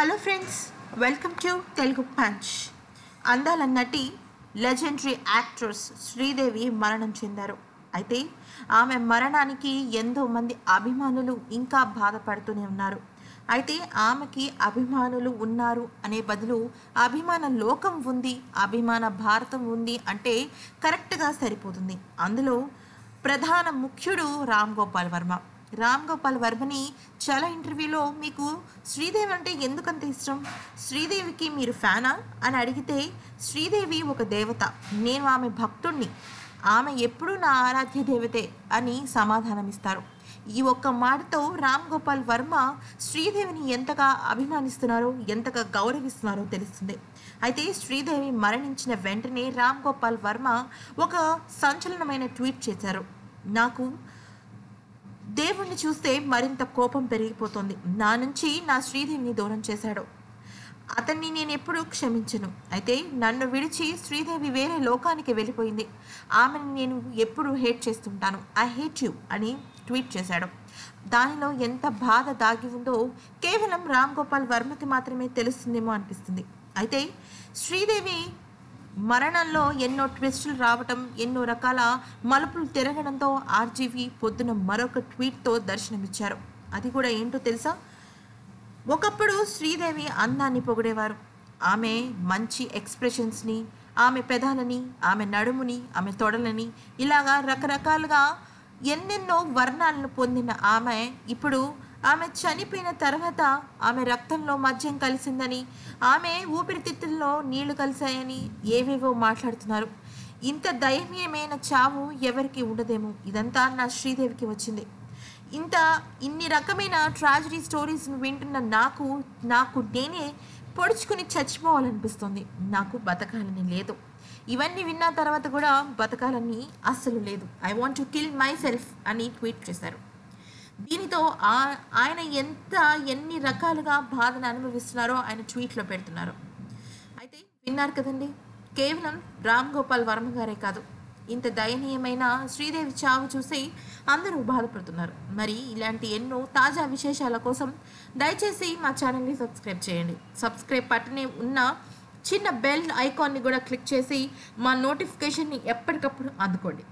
Hello friends welcome to Telugu punch. అందాల నటి legendary actress Sridevi మరణం చెందారు. అయితే ఆమె మరణానికి ఎంతో మంది అభిమానులు ఇంకా బాధపడుతూనే ఉన్నారు. అయితే ఆమెకి అభిమానులు ఉన్నారు అనే బదులు అభిమాన లోకం ఉంది అభిమాన భారతం ఉంది అంటే కరెక్ట్గా సరిపోతుంది. అందులో ప్రధాన ముఖ్యుడు రామ్ గోపాల్ వర్మ. రామ్ గోపాల్ వర్మని చాలా ఇంటర్వ్యూలో మీకు శ్రీదేవి అంటే ఎందుకంత ఇష్టం? శ్రీదేవికి మీరు ఫ్యానా? అని అడిగితే శ్రీదేవి ఒక దేవత. నేను ఆమె భక్తుణ్ణి. ఆమె ఎప్పుడూ నా ఆరాధ్య దేవతే అని సమాధానం ఇస్తారు ఈ ఒక్క మాటతో రామ్ గోపాల్ వర్మ శ్రీదేవిని ఎంతగా అభిమానిస్తున్నారో ఎంతగా గౌరవిస్తున్నారో తెలుస్తుంది. అయితే శ్రీదేవి మరణించిన వెంటనే రామ్ గోపాల్ వర్మ ఒక సంచలనమైన ట్వీట్ చేశారు. నాకు దేవుణ్ణి చూస్తే మరింత కోపం పెరిగిపోతుంది. నా నుంచి నా శ్రీదేవిని దూరం చేశాడు. అతన్ని నేను ఎప్పుడూ క్షమించను. అయితే నన్ను విడిచి శ్రీదేవి వేరే లోకానికి వెళ్ళిపోయింది. ఆమెను నేను ఎప్పుడూ హేట్ చేస్తుంటాను. ఐ హేట్ యూ అని ట్వీట్ చేశాడు. దానిలో ఎంత బాధ దాగి ఉందో కేవలం రామ్ గోపాల్ వర్మకి మాత్రమే తెలుస్తుందేమో అనిపిస్తుంది. అయితే శ్రీదేవి మరణంలో ఎన్నో ట్విస్టులు రావటం ఎన్నో రకాల మలుపులు తిరగడంతో ఆర్జీవి పొద్దున మరొక ట్వీట్తో దర్శనమిచ్చారు. అది కూడా ఏంటో తెలుసా? ఒకప్పుడు శ్రీదేవి అందాన్ని పొగిడేవారు. ఆమె మంచి ఎక్స్ప్రెషన్స్ని ఆమె పెదాలని ఆమె నడుముని ఆమె తొడలని ఇలాగా రకరకాలుగా ఎన్నెన్నో వర్ణాలను పొందిన ఆమె ఇప్పుడు ఆమె చనిపోయిన తర్వాత ఆమె రక్తంలో మద్యం కలిసిందని ఆమె ఊపిరితిత్తుల్లో నీళ్ళు కలిశాయని ఏవేవో మాట్లాడుతున్నారు. ఇంత దయనీయమైన చావు ఎవరికి ఉండదేమో? ఇదంతా నా శ్రీదేవికి వచ్చింది. ఇంత ఇన్ని రకమైన ట్రాజడీ స్టోరీస్ని వింటున్న నాకు నాకు నేనే పొడుచుకుని చచ్చిపోవాలనిపిస్తుంది. నాకు బతకాలని లేదు. ఇవన్నీ విన్న తర్వాత కూడా బతకాలని అస్సలు లేదు. I want to kill myself అని ట్వీట్ చేశారు. దీనితో ఆ- ఆయన ఎంత ఎన్ని రకాలుగా బాధను అనుభవిస్తున్నారో ఆయన ట్వీట్లో పెడుతున్నారు. అయితే విన్నారు కదండి కేవలం రామ్ గోపాల్ వర్మ గారే కాదు ఇంత దయనీయమైన శ్రీదేవి చావు చూసి అందరూ బాధపడుతున్నారు. మరి ఇలాంటి ఎన్నో తాజా విశేషాల కోసం దయచేసి మా ఛానల్ని సబ్స్క్రైబ్ చేయండి. సబ్స్క్రైబ్ పట్టనే ఉన్న చిన్న బెల్ ఐకాన్ని కూడా క్లిక్ చేసి మా నోటిఫికేషన్ని ఎప్పటికప్పుడు అందుకోండి